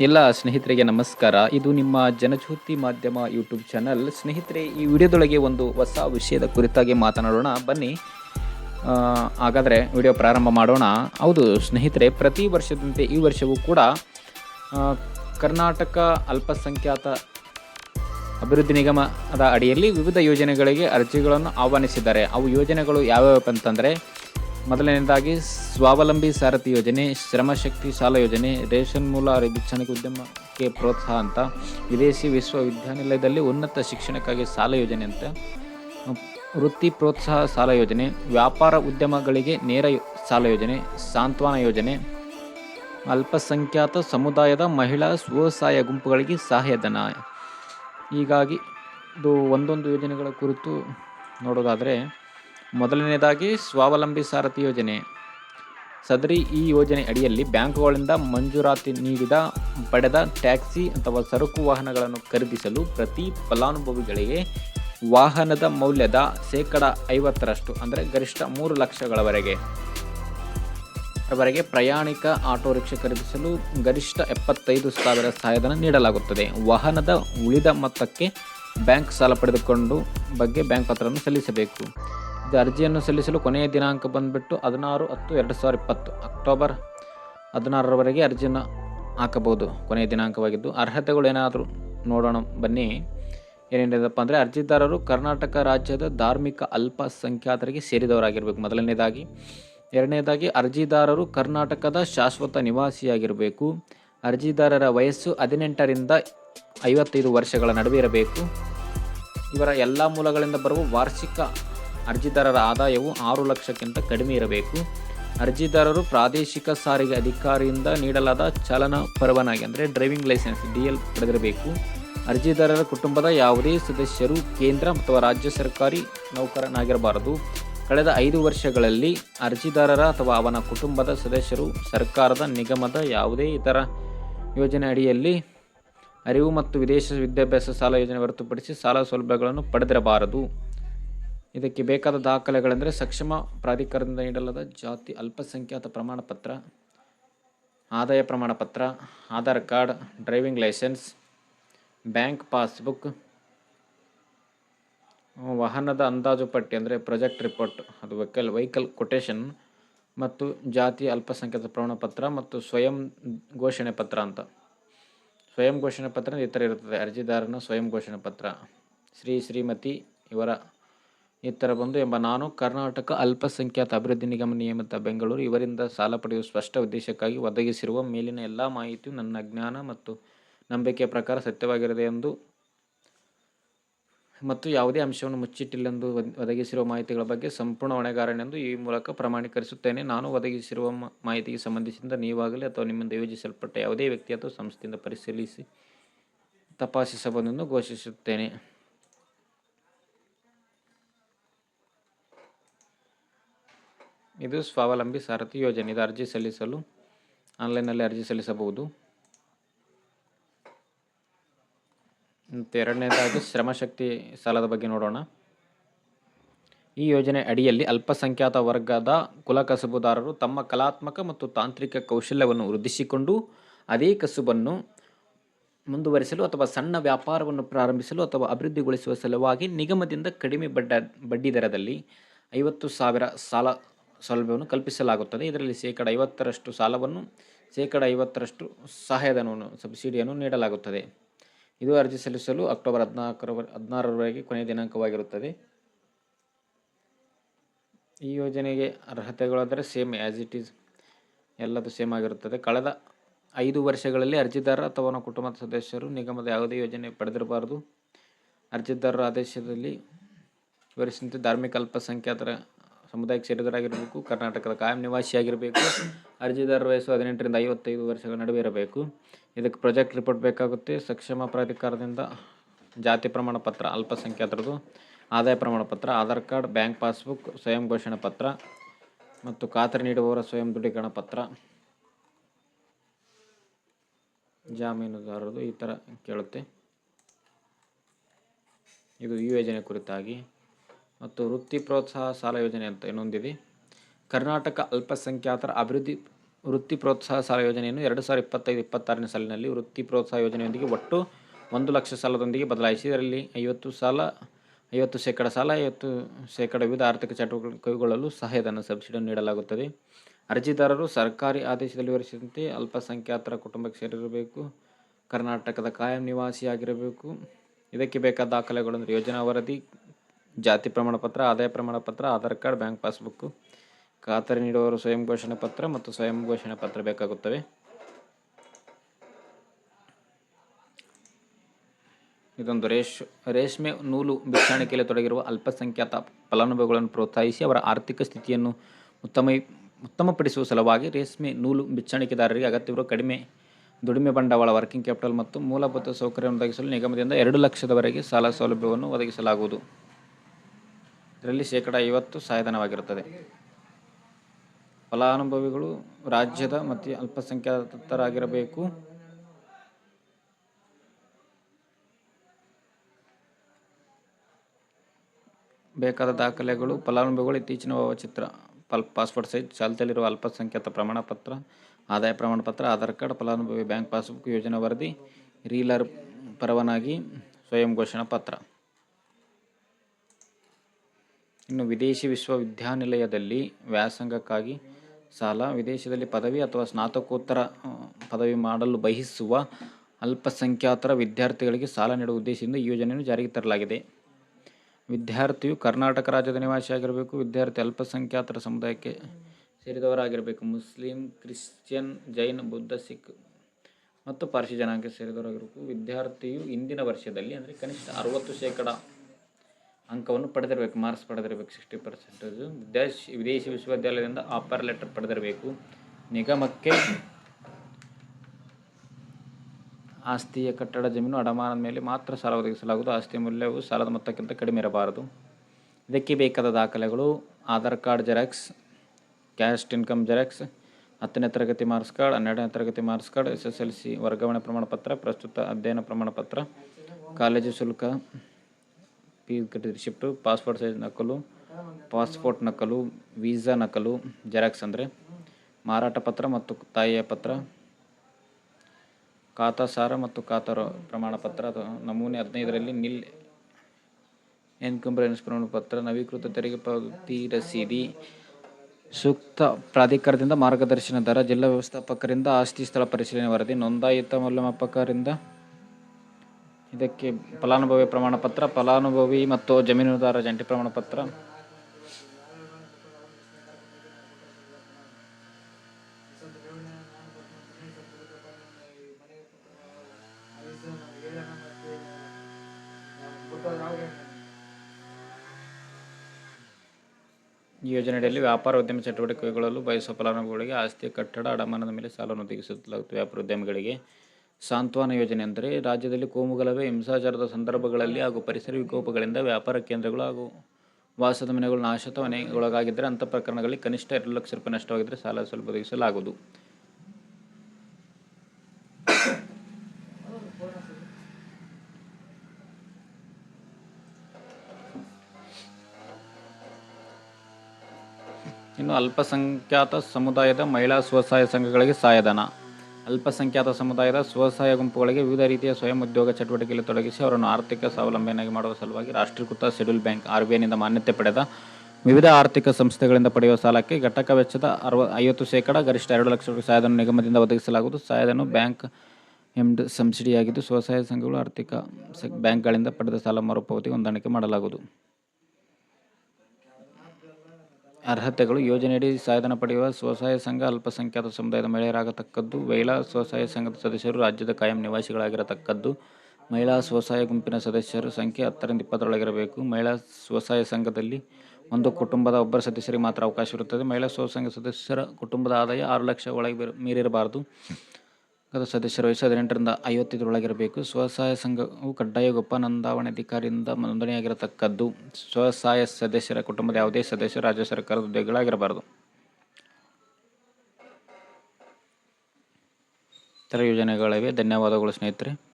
ಎಲ್ಲ ಸ್ನೇಹಿತರಿಗೆ ನಮಸ್ಕಾರ. ಇದು ನಿಮ್ಮ ಜನಜ್ಯೋತಿ ಮಾಧ್ಯಮ ಯೂಟ್ಯೂಬ್ ಚಾನಲ್. ಸ್ನೇಹಿತರೆ, ಈ ವಿಡಿಯೋದೊಳಗೆ ಒಂದು ಹೊಸ ವಿಷಯದ ಕುರಿತಾಗಿ ಮಾತನಾಡೋಣ. ಬನ್ನಿ. ಹಾಗಾದರೆ ವಿಡಿಯೋ ಪ್ರಾರಂಭ ಮಾಡೋಣ. ಹೌದು, ಸ್ನೇಹಿತರೆ, ಪ್ರತಿ ವರ್ಷದಂತೆ ಈ ವರ್ಷವೂ ಕೂಡ ಕರ್ನಾಟಕ ಅಲ್ಪಸಂಖ್ಯಾತ ಅಭಿವೃದ್ಧಿ ನಿಗಮದ ಅಡಿಯಲ್ಲಿ ವಿವಿಧ ಯೋಜನೆಗಳಿಗೆ ಅರ್ಜಿಗಳನ್ನು ಆಹ್ವಾನಿಸಿದ್ದಾರೆ. ಅವು ಯೋಜನೆಗಳು ಯಾವ್ಯಾವ ಅಂತಂದರೆ ಮೊದಲನೇದಾಗಿ ಸ್ವಾವಲಂಬಿ ಸಾರಥಿ ಯೋಜನೆ, ಶ್ರಮಶಕ್ತಿ ಸಾಲ ಯೋಜನೆ, ರೇಷನ್ ಮೂಲ ಬಿಚ್ಚಣಿಕೆ ಉದ್ಯಮಕ್ಕೆ ಪ್ರೋತ್ಸಾಹ ಅಂತ ವಿದೇಶಿ ವಿಶ್ವವಿದ್ಯಾನಿಲಯದಲ್ಲಿ ಉನ್ನತ ಶಿಕ್ಷಣಕ್ಕಾಗಿ ಸಾಲ ಯೋಜನೆ ಅಂತ. ವೃತ್ತಿ ಪ್ರೋತ್ಸಾಹ ಸಾಲ ಯೋಜನೆ, ವ್ಯಾಪಾರ ಉದ್ಯಮಗಳಿಗೆ ನೇರ ಸಾಲ ಯೋಜನೆ, ಸಾಂತ್ವನ ಯೋಜನೆ, ಅಲ್ಪಸಂಖ್ಯಾತ ಸಮುದಾಯದ ಮಹಿಳಾ ಸ್ವಸಹಾಯ ಗುಂಪುಗಳಿಗೆ ಸಹಾಯಧನ ಹೀಗಾಗಿ ಇದು ಒಂದೊಂದು ಯೋಜನೆಗಳ ಕುರಿತು ನೋಡೋದಾದರೆ ಮೊದಲನೇದಾಗಿ ಸ್ವಾವಲಂಬಿ ಸಾರಥಿ ಯೋಜನೆ. ಸದರಿ ಈ ಯೋಜನೆ ಅಡಿಯಲ್ಲಿ ಬ್ಯಾಂಕುಗಳಿಂದ ಮಂಜೂರಾತಿ ನೀಡಿದ, ಪಡೆದ ಟ್ಯಾಕ್ಸಿ ಅಥವಾ ಸರಕು ವಾಹನಗಳನ್ನು ಖರೀದಿಸಲು ಪ್ರತಿ ಫಲಾನುಭವಿಗಳಿಗೆ ವಾಹನದ ಮೌಲ್ಯದ ಶೇಕಡ ಐವತ್ತರಷ್ಟು, ಅಂದರೆ ಗರಿಷ್ಠ ಮೂರು ಲಕ್ಷಗಳವರೆಗೆ. ವರೆಗೆ ಪ್ರಯಾಣಿಕ ಆಟೋ ರಿಕ್ಷಾ ಖರೀದಿಸಲು ಗರಿಷ್ಠ ಎಪ್ಪತ್ತೈದು ಸಾವಿರ ಸಹಾಯಧನ ನೀಡಲಾಗುತ್ತದೆ. ವಾಹನದ ಉಳಿದ ಮೊತ್ತಕ್ಕೆ ಬ್ಯಾಂಕ್ ಸಾಲ ಪಡೆದುಕೊಂಡು ಬಗ್ಗೆ ಬ್ಯಾಂಕ್ ಪತ್ರವನ್ನು ಸಲ್ಲಿಸಬೇಕು. ಅರ್ಜಿಯನ್ನು ಸಲ್ಲಿಸಲು ಕೊನೆಯ ದಿನಾಂಕ ಬಂದುಬಿಟ್ಟು ಹದಿನಾರು ಹತ್ತು ಎರಡು ಸಾವಿರ ಇಪ್ಪತ್ತು, ಅಕ್ಟೋಬರ್ ಹದಿನಾರರವರೆಗೆ ಅರ್ಜಿಯನ್ನು ಹಾಕಬಹುದು. ಕೊನೆಯ ದಿನಾಂಕವಾಗಿದ್ದು ಅರ್ಹತೆಗಳು ಏನಾದರೂ ನೋಡೋಣ, ಬನ್ನಿ. ಏನೇನಿದೆಪ್ಪ ಅಂದರೆ ಅರ್ಜಿದಾರರು ಕರ್ನಾಟಕ ರಾಜ್ಯದ ಧಾರ್ಮಿಕ ಅಲ್ಪಸಂಖ್ಯಾತರಿಗೆ ಸೇರಿದವರಾಗಿರಬೇಕು. ಮೊದಲನೇದಾಗಿ, ಎರಡನೇದಾಗಿ ಅರ್ಜಿದಾರರು ಕರ್ನಾಟಕದ ಶಾಶ್ವತ ನಿವಾಸಿಯಾಗಿರಬೇಕು. ಅರ್ಜಿದಾರರ ವಯಸ್ಸು ಹದಿನೆಂಟರಿಂದ ಐವತ್ತೈದು ವರ್ಷಗಳ ನಡುವೆ ಇರಬೇಕು. ಇವರ ಎಲ್ಲ ಮೂಲಗಳಿಂದ ಬರುವ ವಾರ್ಷಿಕ ಅರ್ಜಿದಾರರ ಆದಾಯವು ಆರು ಲಕ್ಷಕ್ಕಿಂತ ಕಡಿಮೆ ಇರಬೇಕು. ಅರ್ಜಿದಾರರು ಪ್ರಾದೇಶಿಕ ಸಾರಿಗೆ ಅಧಿಕಾರಿಯಿಂದ ನೀಡಲಾದ ಚಾಲನಾ ಪರವಾನಗಿ ಅಂದರೆ ಡ್ರೈವಿಂಗ್ ಲೈಸೆನ್ಸ್, ಡಿ ಎಲ್ ಪಡೆದಿರಬೇಕು. ಅರ್ಜಿದಾರರ ಕುಟುಂಬದ ಯಾವುದೇ ಸದಸ್ಯರು ಕೇಂದ್ರ ಅಥವಾ ರಾಜ್ಯ ಸರ್ಕಾರಿ ನೌಕರನಾಗಿರಬಾರದು. ಕಳೆದ ಐದು ವರ್ಷಗಳಲ್ಲಿ ಅರ್ಜಿದಾರರ ಅಥವಾ ಅವನ ಕುಟುಂಬದ ಸದಸ್ಯರು ಸರ್ಕಾರದ ನಿಗಮದ ಯಾವುದೇ ಇತರ ಯೋಜನೆ ಅಡಿಯಲ್ಲಿ ಅರಿವು ಮತ್ತು ವಿದೇಶ ವಿದ್ಯಾಭ್ಯಾಸ ಸಾಲ ಯೋಜನೆ ಹೊರತುಪಡಿಸಿ ಸಾಲ ಸೌಲಭ್ಯಗಳನ್ನು ಪಡೆದಿರಬಾರದು. ಇದಕ್ಕೆ ಬೇಕಾದ ದಾಖಲೆಗಳೆಂದರೆ ಸಕ್ಷಮ ಪ್ರಾಧಿಕಾರದಿಂದ ನೀಡಲಾದ ಜಾತಿ ಅಲ್ಪಸಂಖ್ಯಾತ ಪ್ರಮಾಣ ಪತ್ರ ಆದಾಯ ಪ್ರಮಾಣ ಪತ್ರ Aadhaar card, driving licence, bank passbook, ವಾಹನದ ಅಂದಾಜು ಪಟ್ಟಿ ಅಂದರೆ ಪ್ರಾಜೆಕ್ಟ್ ರಿಪೋರ್ಟ್, ಅದು ವೆಹಿಕಲ್ ವೆಹಿಕಲ್ ಕೊಟೇಶನ್ ಮತ್ತು ಜಾತಿ ಅಲ್ಪಸಂಖ್ಯಾತ ಪ್ರಮಾಣ ಪತ್ರ ಮತ್ತು ಸ್ವಯಂ ಘೋಷಣೆ ಪತ್ರ ಅಂತ. ಸ್ವಯಂ ಘೋಷಣೆ ಪತ್ರ ಈ ಥರ ಇರುತ್ತದೆ. ಅರ್ಜಿದಾರನ ಸ್ವಯಂ ಘೋಷಣೆ ಪತ್ರ. ಶ್ರೀ ಶ್ರೀಮತಿ ಇವರ ಈ ಬಂದು ಎಂಬ ನಾನು ಕರ್ನಾಟಕ ಅಲ್ಪಸಂಖ್ಯಾತ ಅಭಿವೃದ್ಧಿ ನಿಗಮ ನಿಯಮಿತ ಬೆಂಗಳೂರು ಇವರಿಂದ ಸಾಲ ಪಡೆಯುವ ಸ್ಪಷ್ಟ ಉದ್ದೇಶಕ್ಕಾಗಿ ಒದಗಿಸಿರುವ ಮೇಲಿನ ಎಲ್ಲ ಮಾಹಿತಿಯು ನನ್ನ ಜ್ಞಾನ ಮತ್ತು ನಂಬಿಕೆಯ ಪ್ರಕಾರ ಸತ್ಯವಾಗಿರದೆ ಎಂದು ಮತ್ತು ಯಾವುದೇ ಅಂಶವನ್ನು ಮುಚ್ಚಿಟ್ಟಿಲ್ಲೆಂದು ಒದ್- ಒದಗಿಸಿರುವ ಮಾಹಿತಿಗಳ ಬಗ್ಗೆ ಸಂಪೂರ್ಣ ಹೊಣೆಗಾರನೆಂದು ಈ ಮೂಲಕ ಪ್ರಮಾಣೀಕರಿಸುತ್ತೇನೆ. ನಾನು ಒದಗಿಸಿರುವ ಮಾಹಿತಿಗೆ ಸಂಬಂಧಿಸಿದ ನೀವಾಗಲಿ ಅಥವಾ ನಿಮ್ಮಿಂದ ಯೋಜಿಸಲ್ಪಟ್ಟ ಯಾವುದೇ ವ್ಯಕ್ತಿ ಅಥವಾ ಸಂಸ್ಥೆಯಿಂದ ಪರಿಶೀಲಿಸಿ ತಪಾಸಿಸಬಹುದೆಂದು ಘೋಷಿಸುತ್ತೇನೆ. ಇದು ಸ್ವಾವಲಂಬಿ ಸಾರಥಿ ಯೋಜನೆ. ಇದು ಅರ್ಜಿ ಸಲ್ಲಿಸಲು ಆನ್ಲೈನಲ್ಲಿ ಅರ್ಜಿ ಸಲ್ಲಿಸಬಹುದು. ಮತ್ತು ಎರಡನೇದಾಗಿ ಶ್ರಮಶಕ್ತಿ ಸಾಲದ ಬಗ್ಗೆ ನೋಡೋಣ. ಈ ಯೋಜನೆ ಅಡಿಯಲ್ಲಿ ಅಲ್ಪಸಂಖ್ಯಾತ ವರ್ಗದ ಕುಲಕಸಬುದಾರರು ತಮ್ಮ ಕಲಾತ್ಮಕ ಮತ್ತು ತಾಂತ್ರಿಕ ಕೌಶಲ್ಯವನ್ನು ವೃದ್ಧಿಸಿಕೊಂಡು ಅದೇ ಕಸುಬನ್ನು ಮುಂದುವರಿಸಲು ಅಥವಾ ಸಣ್ಣ ವ್ಯಾಪಾರವನ್ನು ಪ್ರಾರಂಭಿಸಲು ಅಥವಾ ಅಭಿವೃದ್ಧಿಗೊಳಿಸುವ ಸಲುವಾಗಿ ನಿಗಮದಿಂದ ಕಡಿಮೆ ಬಡ್ಡ ಬಡ್ಡಿ ದರದಲ್ಲಿ ಐವತ್ತು ಸಾವಿರ ಸಾಲ ಸೌಲಭ್ಯವನ್ನು ಕಲ್ಪಿಸಲಾಗುತ್ತದೆ. ಇದರಲ್ಲಿ ಶೇಕಡ ಐವತ್ತರಷ್ಟು ಸಾಲವನ್ನು, ಶೇಕಡ ಐವತ್ತರಷ್ಟು ಸಹಾಯಧನವನ್ನು ಸಬ್ಸಿಡಿಯನ್ನು ನೀಡಲಾಗುತ್ತದೆ. ಇದು ಅರ್ಜಿ ಸಲ್ಲಿಸಲು ಅಕ್ಟೋಬರ್ ಹದಿನಾಲ್ಕರ ಹದಿನಾರರವರೆಗೆ ಕೊನೆಯ ದಿನಾಂಕವಾಗಿರುತ್ತದೆ. ಈ ಯೋಜನೆಗೆ ಅರ್ಹತೆಗಳಾದರೆ ಸೇಮ್ ಆ್ಯಸ್ ಇಟ್ ಈಸ್ ಎಲ್ಲದು ಸೇಮ್ ಆಗಿರುತ್ತದೆ. ಕಳೆದ ಐದು ವರ್ಷಗಳಲ್ಲಿ ಅರ್ಜಿದಾರ ಅಥವಾ ಕುಟುಂಬದ ಸದಸ್ಯರು ನಿಗಮದ ಯಾವುದೇ ಯೋಜನೆ ಪಡೆದಿರಬಾರದು. ಅರ್ಜಿದಾರರ ಆದೇಶದಲ್ಲಿ ವಿವರಿಸಿದಂತೆ ಧಾರ್ಮಿಕ ಅಲ್ಪಸಂಖ್ಯಾತರ ಸಮುದಾಯಕ್ಕೆ ಸೇರಿದರಾಗಿರಬೇಕು ಕರ್ನಾಟಕದ ಕಾಯಂ ನಿವಾಸಿಯಾಗಿರಬೇಕು ಅರ್ಜಿದಾರರ ವಯಸ್ಸು ಹದಿನೆಂಟರಿಂದ ಐವತ್ತೈದು ವರ್ಷಗಳ ನಡುವೆ ಇರಬೇಕು. ಇದಕ್ಕೆ ಪ್ರಾಜೆಕ್ಟ್ ರಿಪೋರ್ಟ್ ಬೇಕಾಗುತ್ತೆ. ಸಕ್ಷಮ ಪ್ರಾಧಿಕಾರದಿಂದ ಜಾತಿ ಪ್ರಮಾಣ ಪತ್ರ, ಅಲ್ಪಸಂಖ್ಯಾತರದು ಆದಾಯ ಪ್ರಮಾಣ ಪತ್ರ, ಆಧಾರ್ ಕಾರ್ಡ್, ಬ್ಯಾಂಕ್ ಪಾಸ್ಬುಕ್, ಸ್ವಯಂ ಘೋಷಣೆ ಪತ್ರ ಮತ್ತು ಖಾತರಿ ನೀಡುವವರ ಸ್ವಯಂ ದೃಢೀಕರಣ ಪತ್ರ. ಜಾಮೀನುದಾರರದು ಈ ಥರ ಕೇಳುತ್ತೆ. ಇದು ಈ ಯೋಜನೆ ಕುರಿತಾಗಿ. ಮತ್ತು ವೃತ್ತಿ ಪ್ರೋತ್ಸಾಹ ಸಾಲ ಯೋಜನೆ ಅಂತ ಇನ್ನೊಂದಿದೆ. ಕರ್ನಾಟಕ ಅಲ್ಪಸಂಖ್ಯಾತರ ಅಭಿವೃದ್ಧಿ ವೃತ್ತಿ ಪ್ರೋತ್ಸಾಹ ಸಾಲ ಯೋಜನೆಯನ್ನು ಎರಡು ಸಾವಿರದ ಇಪ್ಪತ್ತೈದು ಇಪ್ಪತ್ತಾರನೇ ಸಾಲಿನಲ್ಲಿ ವೃತ್ತಿ ಪ್ರೋತ್ಸಾಹ ಯೋಜನೆಯೊಂದಿಗೆ ಒಟ್ಟು ಒಂದು ಲಕ್ಷ ಸಾಲದೊಂದಿಗೆ ಬದಲಾಯಿಸಿ, ಇದರಲ್ಲಿ ಐವತ್ತು ಸಾಲ, ಐವತ್ತು ಶೇಕಡ ಸಾಲ, ಐವತ್ತು ಶೇಕಡ ವಿವಿಧ ಆರ್ಥಿಕ ಚಟುವಟಿಕೆ ಕೈಗೊಳ್ಳಲು ಸಹಾಯಧನ ಸಬ್ಸಿಡಿಯನ್ನು ನೀಡಲಾಗುತ್ತದೆ. ಅರ್ಜಿದಾರರು ಸರ್ಕಾರಿ ಆದೇಶದಲ್ಲಿ ವಿವರಿಸಿದಂತೆ ಅಲ್ಪಸಂಖ್ಯಾತರ ಕುಟುಂಬಕ್ಕೆ ಸೇರಿರಬೇಕು, ಕರ್ನಾಟಕದ ಕಾಯಂ ನಿವಾಸಿಯಾಗಿರಬೇಕು. ಇದಕ್ಕೆ ಬೇಕಾದ ದಾಖಲೆಗಳು ಯೋಜನಾ ವರದಿ ಜಾತಿ ಪ್ರಮಾಣ ಪತ್ರ, ಆದಾಯ ಪ್ರಮಾಣ ಪತ್ರ, ಆಧಾರ್ ಕಾರ್ಡ್, ಬ್ಯಾಂಕ್ ಪಾಸ್ಬುಕ್ಕು ಖಾತರಿ ನೀಡುವವರು ಸ್ವಯಂ ಘೋಷಣೆ ಪತ್ರ ಮತ್ತು ಸ್ವಯಂ ಘೋಷಣೆ ಪತ್ರ ಬೇಕಾಗುತ್ತವೆ. ಇದೊಂದು ರೇಷ್ ರೇಷ್ಮೆ ನೂಲು ಬಿಚ್ಚಾಣಿಕೆಯಲ್ಲಿ ತೊಡಗಿರುವ ಅಲ್ಪಸಂಖ್ಯಾತ ಫಲಾನುಭವಿಗಳನ್ನು ಪ್ರೋತ್ಸಾಹಿಸಿ ಅವರ ಆರ್ಥಿಕ ಸ್ಥಿತಿಯನ್ನು ಉತ್ತಮ, ಉತ್ತಮಪಡಿಸುವ ಸಲುವಾಗಿ ರೇಷ್ಮೆ ನೂಲು ಬಿಚ್ಚಾಣಿಕೆದಾರರಿಗೆ ಅಗತ್ಯವಿರುವ ಕಡಿಮೆ ದುಡಿಮೆ ಬಂಡವಾಳ, ವರ್ಕಿಂಗ್ ಕ್ಯಾಪಿಟಲ್ ಮತ್ತು ಮೂಲಭೂತ ಸೌಕರ್ಯವನ್ನು ಒದಗಿಸಲು ನಿಗಮದಿಂದ ಎರಡು ಲಕ್ಷದವರೆಗೆ ಸಾಲ ಸೌಲಭ್ಯವನ್ನು ಒದಗಿಸಲಾಗುವುದು. ಇದರಲ್ಲಿ ಶೇಕಡ ಐವತ್ತು ಸಹಾಯಧನವಾಗಿರುತ್ತದೆ ಫಲಾನುಭವಿಗಳು ರಾಜ್ಯದ ಮತ್ತು ಅಲ್ಪಸಂಖ್ಯಾತರಾಗಿರಬೇಕು. ಬೇಕಾದ ದಾಖಲೆಗಳು, ಫಲಾನುಭವಿಗಳು ಇತ್ತೀಚಿನ ಭಾವಚಿತ್ರ ಪಲ್ ಪಾಸ್ಪೋರ್ಟ್ ಸೈಜ್ ಚಾಲ್ತಿಯಲ್ಲಿರುವ ಅಲ್ಪಸಂಖ್ಯಾತ ಪ್ರಮಾಣ ಪತ್ರ ಆದಾಯ ಪ್ರಮಾಣ ಪತ್ರ ಆಧಾರ್ ಕಾರ್ಡ್, ಫಲಾನುಭವಿ ಬ್ಯಾಂಕ್ ಪಾಸ್ಬುಕ್ ಯೋಜನಾ ವರದಿ, ರೀಲರ್ ಪರವಾನಗಿ ಸ್ವಯಂ ಘೋಷಣಾ ಪತ್ರ. ಇನ್ನು ವಿದೇಶಿ ವಿಶ್ವವಿದ್ಯಾನಿಲಯದಲ್ಲಿ ವ್ಯಾಸಂಗಕ್ಕಾಗಿ ಸಾಲ, ವಿದೇಶದಲ್ಲಿ ಪದವಿ ಅಥವಾ ಸ್ನಾತಕೋತ್ತರ ಪದವಿ ಮಾಡಲು ಬಯಸುವ ಅಲ್ಪಸಂಖ್ಯಾತರ ವಿದ್ಯಾರ್ಥಿಗಳಿಗೆ ಸಾಲ ನೀಡುವ ಉದ್ದೇಶದಿಂದ ಈ ಯೋಜನೆಯನ್ನು ಜಾರಿಗೆ ತರಲಾಗಿದೆ. ವಿದ್ಯಾರ್ಥಿಯು ಕರ್ನಾಟಕ ರಾಜ್ಯದ ನಿವಾಸಿ ಆಗಿರಬೇಕು, ವಿದ್ಯಾರ್ಥಿ ಅಲ್ಪಸಂಖ್ಯಾತರ ಸಮುದಾಯಕ್ಕೆ ಸೇರಿದವರಾಗಿರಬೇಕು. ಮುಸ್ಲಿಂ, ಕ್ರಿಶ್ಚಿಯನ್, ಜೈನ್, ಬುದ್ಧ, ಸಿಖ್ ಮತ್ತು ಪಾರ್ಸಿ ಜನಾಂಗಕ್ಕೆ ಸೇರಿದವರಾಗಿರಬೇಕು. ವಿದ್ಯಾರ್ಥಿಯು ಇಂದಿನ ವರ್ಷದಲ್ಲಿ ಅಂದರೆ ಕನಿಷ್ಠ ಅರವತ್ತು ಶೇಕಡ ಅಂಕವನ್ನು ಪಡೆದಿರಬೇಕು ಮಾರ್ಕ್ಸ್ ಪಡೆದಿರಬೇಕು ಸಿಕ್ಸ್ಟಿ ಪರ್ಸೆಂಟೇಜು ದೇಶ ವಿದೇಶಿ ವಿಶ್ವವಿದ್ಯಾಲಯದಿಂದ ಆಫರ್ ಲೆಟರ್ ಪಡೆದಿರಬೇಕು. ನಿಗಮಕ್ಕೆ ಆಸ್ತಿಯ ಕಟ್ಟಡ ಜಮೀನು ಅಡಮಾನದ ಮೇಲೆ ಮಾತ್ರ ಸಾಲ ಒದಗಿಸಲಾಗುವುದು. ಆಸ್ತಿ ಮೌಲ್ಯವು ಸಾಲದ ಮೊತ್ತಕ್ಕಿಂತ ಕಡಿಮೆ ಇರಬಾರದು. ಇದಕ್ಕೆ ಬೇಕಾದ ದಾಖಲೆಗಳು, Aadhaar card xerox caste income xerox, ಹತ್ತನೇ ತರಗತಿ ಮಾರ್ಕ್ಸ್ ಕಾರ್ಡ್ ಹನ್ನೆರಡನೇ ತರಗತಿ marks card S S L C ವರ್ಗಾವಣೆ ಪ್ರಮಾಣಪತ್ರ, ಪ್ರಸ್ತುತ ಅಧ್ಯಯನ ಪ್ರಮಾಣಪತ್ರ, ಕಾಲೇಜು ಶುಲ್ಕ ಫೀಸ್ ಕಟ್ಟಿದ ರಿಸಿಪ್ಟು ಪಾಸ್ಪೋರ್ಟ್ ಸೈಜ್ ನಕಲು ಪಾಸ್ಪೋರ್ಟ್ ನಕಲು ವೀಸಾ ನಕಲು ಜೆರಾಕ್ಸ್ ಅಂದರೆ ಮಾರಾಟ ಪತ್ರ ಮತ್ತು ತಾಯಿಯ ಪತ್ರ, ಖಾತಾ ಸಾರ ಮತ್ತು ಖಾತಾ ಪ್ರಮಾಣ ಪತ್ರ ಅಥವಾ ನಮೂನೆ ಹದಿನೈದರಲ್ಲಿ ನಿಲ್ ಎನ್ಕಂಬ್ರೆನ್ಸ್ ಪ್ರಮಾಣ ಪತ್ರ, ನವೀಕೃತ ತೆರಿಗೆ ಪಾವತಿ ರಸೀದಿ, ಸೂಕ್ತ ಪ್ರಾಧಿಕಾರದಿಂದ ಮಾರ್ಗದರ್ಶನ ದರ, ಜಿಲ್ಲಾ ವ್ಯವಸ್ಥಾಪಕರಿಂದ ಆಸ್ತಿ ಸ್ಥಳ ಪರಿಶೀಲನೆ ವರದಿ, ನೋಂದಾಯಿತ ಮೌಲ್ಯಮಾಪಕರಿಂದ ಇದಕ್ಕೆ ಫಲಾನುಭವಿ ಪ್ರಮಾಣ ಪತ್ರ ಫಲಾನುಭವಿ ಮತ್ತು ಜಮೀನುದಾರ ಜಂಟಿ ಪ್ರಮಾಣ ಪತ್ರ ಈ ಯೋಜನೆಯಲ್ಲಿ ವ್ಯಾಪಾರ ಉದ್ಯಮ ಚಟುವಟಿಕೆಗಳಲ್ಲೂ ಬಯಸುವ ಫಲಾನುಭವಿಗಳಿಗೆ ಆಸ್ತಿ ಕಟ್ಟಡ, ಅಡಮಾನದ ಮೇಲೆ ಸಾಲವನ್ನು ಒದಗಿಸಲಾಗುತ್ತದೆ. ವ್ಯಾಪಾರ ಉದ್ಯಮಿಗಳಿಗೆ ಸಾಂತ್ವನ ಯೋಜನೆ ಅಂದರೆ ರಾಜ್ಯದಲ್ಲಿ ಕೋಮುಗಲಭೆ, ಹಿಂಸಾಚಾರದ ಸಂದರ್ಭಗಳಲ್ಲಿ ಹಾಗೂ ಪರಿಸರ ವಿಕೋಪಗಳಿಂದ ವ್ಯಾಪಾರ ಕೇಂದ್ರಗಳು ಹಾಗೂ ವಾಸದ ಮನೆಗಳು ನಾಶ ಅಥವಾ ಮನೆಗೊಳಗಾಗಿದ್ದರೆ ಅಂಥ ಪ್ರಕರಣಗಳಲ್ಲಿ ಕನಿಷ್ಠ ಎರಡು ಲಕ್ಷ ರೂಪಾಯಿ ನಷ್ಟವಾಗಿದ್ದರೆ ಸಾಲ ಸ್ವಲ್ಪ ಒದಗಿಸಲಾಗುವುದು. ಇನ್ನು ಅಲ್ಪಸಂಖ್ಯಾತ ಸಮುದಾಯದ ಮಹಿಳಾ ಸ್ವಸಹಾಯ ಸಂಘಗಳಿಗೆ ಸಹಾಯಧನ ಅಲ್ಪಸಂಖ್ಯಾತ ಸಮುದಾಯದ ಸ್ವಸಹಾಯ ಗುಂಪುಗಳಿಗೆ ವಿವಿಧ ರೀತಿಯ ಸ್ವಯಂ ಉದ್ಯೋಗ ಚಟುವಟಿಕೆಯಲ್ಲಿ ತೊಡಗಿಸಿ ಅವರನ್ನು ಆರ್ಥಿಕ ಸ್ವಾವಲಂಬನೆಯಾಗಿ ಮಾಡುವ ಸಲುವಾಗಿ ರಾಷ್ಟ್ರೀಕೃತ ಶೆಡ್ಯೂಲ್ ಬ್ಯಾಂಕ್ ಆರ್ ಬಿ ಐನಿಂದ ಮಾನ್ಯತೆ ಪಡೆದ ವಿವಿಧ ಆರ್ಥಿಕ ಸಂಸ್ಥೆಗಳಿಂದ ಪಡೆಯುವ ಸಾಲಕ್ಕೆ ಘಟಕ ವೆಚ್ಚದ ಅರವ ಐವತ್ತು ಶೇಕಡ, ಗರಿಷ್ಠ ಎರಡು ಲಕ್ಷ ರೂಪಾಯಿ ಸಹಾಯಧನ ನಿಗಮದಿಂದ ಒದಗಿಸಲಾಗುವುದು. ಸಹಾಯಧನ ಬ್ಯಾಂಕ್ ಎಂಡ್ ಸಬ್ಸಿಡಿಯಾಗಿದ್ದು ಸ್ವಸಹಾಯ ಸಂಘಗಳು ಆರ್ಥಿಕ ಬ್ಯಾಂಕ್ಗಳಿಂದ ಪಡೆದ ಸಾಲ ಮರುಪಾವತಿ ಹೊಂದಾಣಿಕೆ ಮಾಡಲಾಗುವುದು. ಅರ್ಹತೆಗಳು ಯೋಜನೆಯಡಿ ಸಹಾಯಧನ ಪಡೆಯುವ ಸ್ವಸಹಾಯ ಸಂಘ ಅಲ್ಪಸಂಖ್ಯಾತ ಸಮುದಾಯದ ಮಹಿಳೆಯರಾಗತಕ್ಕದ್ದು, ಮಹಿಳಾ ಸ್ವಸಹಾಯ ಸಂಘದ ಸದಸ್ಯರು ರಾಜ್ಯದ ಕಾಯಂ ನಿವಾಸಿಗಳಾಗಿರತಕ್ಕದ್ದು, ಮಹಿಳಾ ಸ್ವಸಹಾಯ ಗುಂಪಿನ ಸದಸ್ಯರು ಸಂಖ್ಯೆ ಹತ್ತರಿಂದ ಇಪ್ಪತ್ತರೊಳಗಿರಬೇಕು. ಮಹಿಳಾ ಸ್ವಸಹಾಯ ಸಂಘದಲ್ಲಿ ಒಂದು ಕುಟುಂಬದ ಒಬ್ಬರ ಸದಸ್ಯರಿಗೆ ಮಾತ್ರ ಅವಕಾಶವಿರುತ್ತದೆ. ಮಹಿಳಾ ಸ್ವಸಂಘ ಸದಸ್ಯರ ಕುಟುಂಬದ ಆದಾಯ ಆರು ಲಕ್ಷ ಒಳಗೆ ಬೀರ- ಮೀರಿರಬಾರದು. ಸಂಘದ ಸದಸ್ಯರ ವಯಸ್ಸು ಹದಿನೆಂಟರಿಂದ ಐವತ್ತೈದರೊಳಗಿರಬೇಕು. ಸ್ವಸಹಾಯ ಸಂಘವು ಕಡ್ಡಾಯ ಗೊಪ್ಪ ನೋಂದಾವಣೆ ಅಧಿಕಾರಿಯಿಂದ ನೋಂದಣಿಯಾಗಿರತಕ್ಕದ್ದು. ಸ್ವಸಹಾಯ ಸದಸ್ಯರ ಕುಟುಂಬದ ಯಾವುದೇ ಸದಸ್ಯರು ರಾಜ್ಯ ಸರ್ಕಾರದ ಉದ್ಯೋಗಿಗಳಾಗಿರಬಾರದು. ಇತರ ಯೋಜನೆಗಳಿವೆ. ಧನ್ಯವಾದಗಳು ಸ್ನೇಹಿತರೆ.